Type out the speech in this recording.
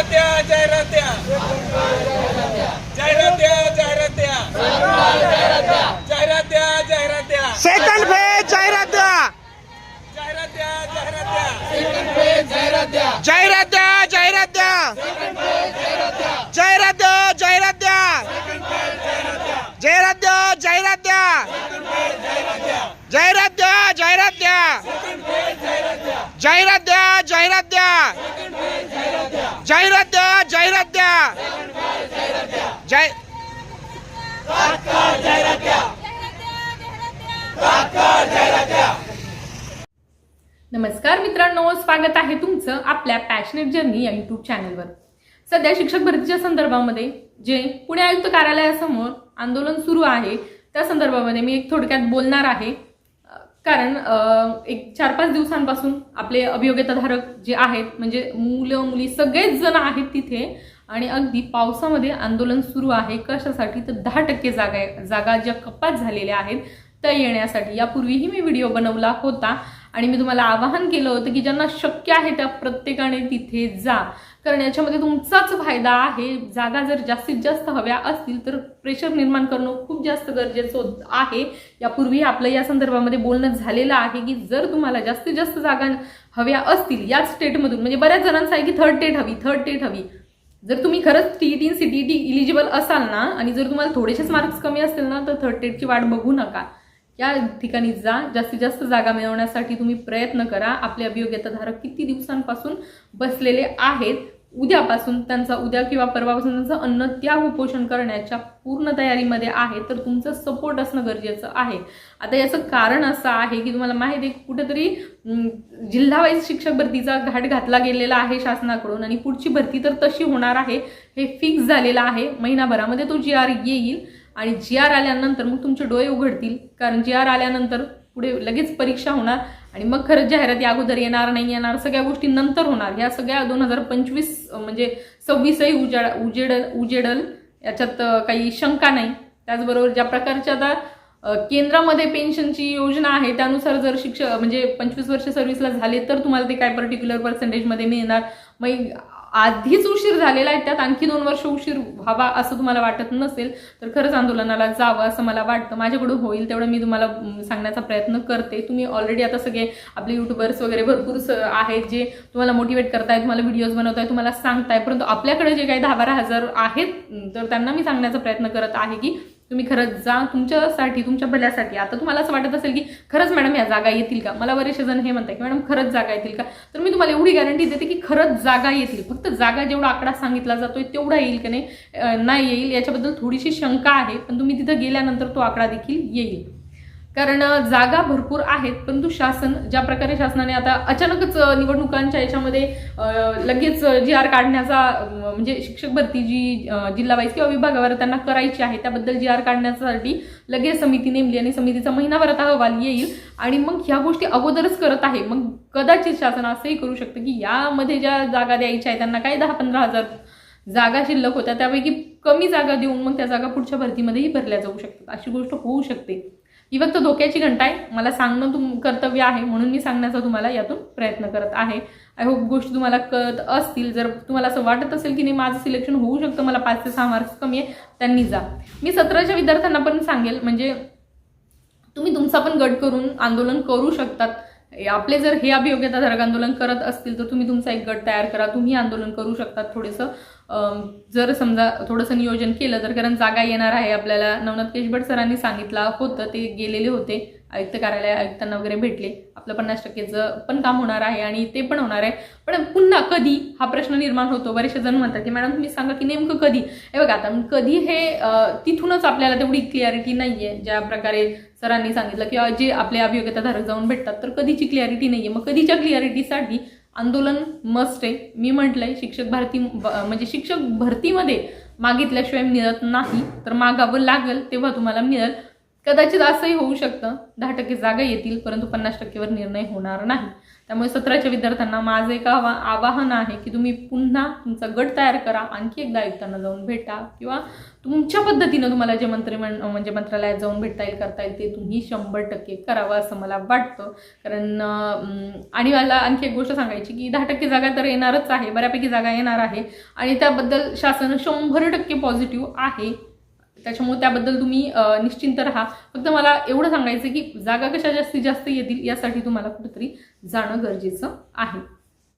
रत्या जय रत्या जय रत्या जय रत्या जय रत्या जय रत्या second पे जय रत्या जय रत्या जय रत्या second पे जय रत्या जय रत्या जय रत्या जय रत्या जय रत्या जय रत्या जय रत्या जय रत्या जय रत्या जय रत्या जय रत्या जय रत्या जाहिरात द्या जाहिरात द्या जाय नमस्कार मित्रांनो स्वागत आहे तुमचं आपल्या पॅशनेट जर्नी या युट्यूब चॅनलवर सध्या शिक्षक भरतीच्या संदर्भामध्ये जे पुणे आयुक्त कार्यालयासमोर आंदोलन सुरू आहे त्या संदर्भामध्ये मी एक थोडक्यात बोलणार आहे. कारण एक चार पाच दिवसांपासून आपले अभियोग्यताधारक जे आहेत म्हणजे मुलं मुली सगळेच जण आहेत तिथे आणि अगदी पावसामध्ये आंदोलन सुरू आहे. कशासाठी? तर दहा टक्के जागा जागा ज्या कपात झालेल्या आहेत त्या येण्यासाठी. यापूर्वीही मी व्हिडिओ बनवला होता. आणि मी तुम्हाला आवाहन केलं होतं की ज्यांना शक्य आहे त्या प्रत्येकाने तिथे जा. कारण याच्यामध्ये तुमचाच फायदा आहे. जागा जर जास्तीत जास्त हव्या असतील तर प्रेशर निर्माण करणं खूप जास्त गरजेचं आहे. यापूर्वी आपलं या संदर्भामध्ये बोलणं झालेलं आहे की जर तुम्हाला जास्तीत जास्त जागा हव्या असतील याच स्टेटमधून म्हणजे बऱ्याच जणांचं आहे की थर्ड टेट हवी थर्ड टेट हवी. जर तुम्ही खरंच T T C T T eligible असाल ना आणि जर तुम्हाला थोडेसेच मार्क्स कमी असतील ना तर थर्ड टेटची वाट बघू नका. या ठिकाणी जा. जास्तीत जास्त जागा मिळवण्यासाठी तुम्ही प्रयत्न करा. आपले अभियोग्यताधारक किती दिवसांपासून बसलेले आहेत? उद्यापासून त्यांचा उद्या किंवा परवापासून त्यांचं अन्न त्याग उपोषण करण्याच्या पूर्ण तयारीमध्ये आहे. तर तुमचं सपोर्ट असणं गरजेचं आहे. आता याचं कारण असं आहे की तुम्हाला माहिती आहे कुठेतरी जिल्हावाईज शिक्षक भरतीचा घाट घातला गेलेला आहे शासनाकडून आणि पुढची भरती तर तशी होणार आहे. हे फिक्स झालेलं आहे. महिनाभरामध्ये तो जी आर येईल. आणि जी आर आल्यानंतर मग तुमचे डोळे उघडतील. कारण जी आर आल्यानंतर पुढे लगेच परीक्षा होणार आणि मग खरंच जाहिराती अगोदर येणार नाही येणार सगळ्या गोष्टी नंतर होणार. ह्या सगळ्या दोन हजार पंचवीस म्हणजे सव्वीसही उजाड उजेडल उजेडल. याच्यात काही शंका नाही. त्याचबरोबर ज्या प्रकारच्या आता केंद्रामध्ये पेन्शनची योजना आहे त्यानुसार जर शिक्षक म्हणजे पंचवीस वर्ष सर्व्हिसला झाले तर तुम्हाला ते काय पर्टिक्युलर पर्सेंटेजमध्ये मिळणार? मग आधीच उशीर झालेला आहे त्यात आणखी दोन वर्ष उशीर व्हावा असं तुम्हाला वाटत नसेल तर खरंच आंदोलनाला जावं असं मला वाटतं. माझ्याकडून होईल तेवढं मी तुम्हाला सांगण्याचा प्रयत्न करते. तुम्ही ऑलरेडी आता सगळे आपले युट्यूबर्स वगैरे भरपूर स- आहेत जे तुम्हाला मोटिवेट करताय तुम्हाला व्हिडिओज बनवताय तुम्हाला सांगताय परंतु आपल्याकडे जे काही दहा बारा हजार आहेत तर त्यांना मी सांगण्याचा प्रयत्न करत आहे की तुम्ही खरंच जा तुमच्यासाठी तुमच्या भल्यासाठी. आता तुम्हाला असं वाटत असेल की खरंच मॅडम या जागा येतील का? मला बरेचसे जण हे म्हणतात की मॅडम खरंच जागा येतील का? तर मी तुम्हाला एवढी गॅरंटी देते की खरंच जागा येतील. फक्त जागा जेवढा आकडा सांगितला जातोय तेवढा येईल की नाही? नाही येईल. याच्याबद्दल थोडीशी शंका आहे पण तुम्ही तिथं गेल्यानंतर तो आकडा देखील येईल. कारण जागा भरपूर आहेत परंतु शासन ज्या प्रकारे शासनाने आता अचानकच निवडणुकांच्या याच्यामध्ये लगेच जी आर काढण्याचा म्हणजे शिक्षक भरती जी जिल्हावाईज किंवा विभागावर त्यांना करायची आहे त्याबद्दल जी आर काढण्यासाठी लगेच समिती नेमली आणि समितीचा महिनाभरात अहवाल येईल. आणि मग ह्या गोष्टी अगोदरच करत आहे. मग कदाचित शासन असंही करू शकतं की यामध्ये ज्या जागा द्यायच्या आहेत त्यांना काय दहा पंधरा हजार जागा शिल्लक होत्या त्यापैकी कमी जागा देऊन मग त्या जागा पुढच्या भरतीमध्येही भरल्या जाऊ शकतात. अशी गोष्ट होऊ शकते. ही फक्त धोक्याची घंटा आहे मला सांगणं तुम कर्तव्य आहे म्हणून मी सांगण्याचा तुम्हाला यातून प्रयत्न करत आहे. आय होप गोष्टी तुम्हाला कळत असतील. जर तुम्हाला असं वाटत असेल की नाही माझं सिलेक्शन होऊ शकतं मला पाच ते सहा मार्क्स कमी आहे त्यांनी जा. मी सतराच्या विद्यार्थ्यांना पण सांगेल म्हणजे तुम्ही तुमचा पण गट करून आंदोलन करू शकतात. आपले जर हे अभियोग्यताधारक आंदोलन करत असतील तर तुम्ही तुमचा एक गट तयार करा. तुम्ही आंदोलन करू शकतात थोडंसं. जर समजा थोडंसं नियोजन केलं तर कारण जागा येणार आहे. आपल्याला नवनाथ केशभट सरांनी सांगितलं होतं ते गेलेले होते. आयुक्त कार्यालय आयुक्तांना वगैरे भेटले. आपलं पन्नास टक्केचं पण काम होणार आहे आणि ते पण होणार आहे. पण पुन्हा कधी हा प्रश्न निर्माण होतो? बरेचसे जण म्हणतात की मॅडम तुम्ही सांगा की नेमकं कधी? हे बघा आता कधी हे तिथूनच आपल्याला तेवढी क्लिअरिटी नाही आहे ज्या प्रकारे सरांनी सांगितलं किंवा जे आपले अभियोग्यताधारक जाऊन भेटतात तर कधीची क्लिअरिटी नाही आहे मग कधीच्या क्लिअरिटीसाठी आंदोलन मस्ट आहे. मी म्हटलंय शिक्षक भारती म्हणजे शिक्षक भरतीमध्ये मागितल्याशिवाय मिळत नाही. तर मागावं लागेल तेव्हा तुम्हाला मिळेल. कदाचित असंही होऊ शकतं. दहा टक्के जागा येतील परंतु पन्नास टक्केवर निर्णय होणार नाही. त्यामुळे सतराच्या विद्यार्थ्यांना माझं एक आवा आवाहन आहे की तुम्ही पुन्हा तुमचा गट तयार करा आणखी एकदा आयुक्तांना जाऊन भेटा किंवा तुमच्या पद्धतीनं तुम्हाला जे मंत्रिमंड म्हणजे मंत्रालयात जाऊन भेटता येईल करता येईल ते तुम्ही शंभर टक्के करावं असं मला वाटतं. कारण आणि मला आणखी एक गोष्ट सांगायची की दहा टक्के जागा तर येणारच आहे बऱ्यापैकी जागा येणार आहे. आणि त्याबद्दल शासन शंभर टक्के पॉझिटिव्ह आहे. त्याच्यामुळे त्याबद्दल तुम्ही निश्चिंत राहा. फक्त मला एवढं सांगायचं की जागा कशा जास्तीत जास्त येतील यासाठी तुम्हाला कुठेतरी जाणं गरजेचं आहे.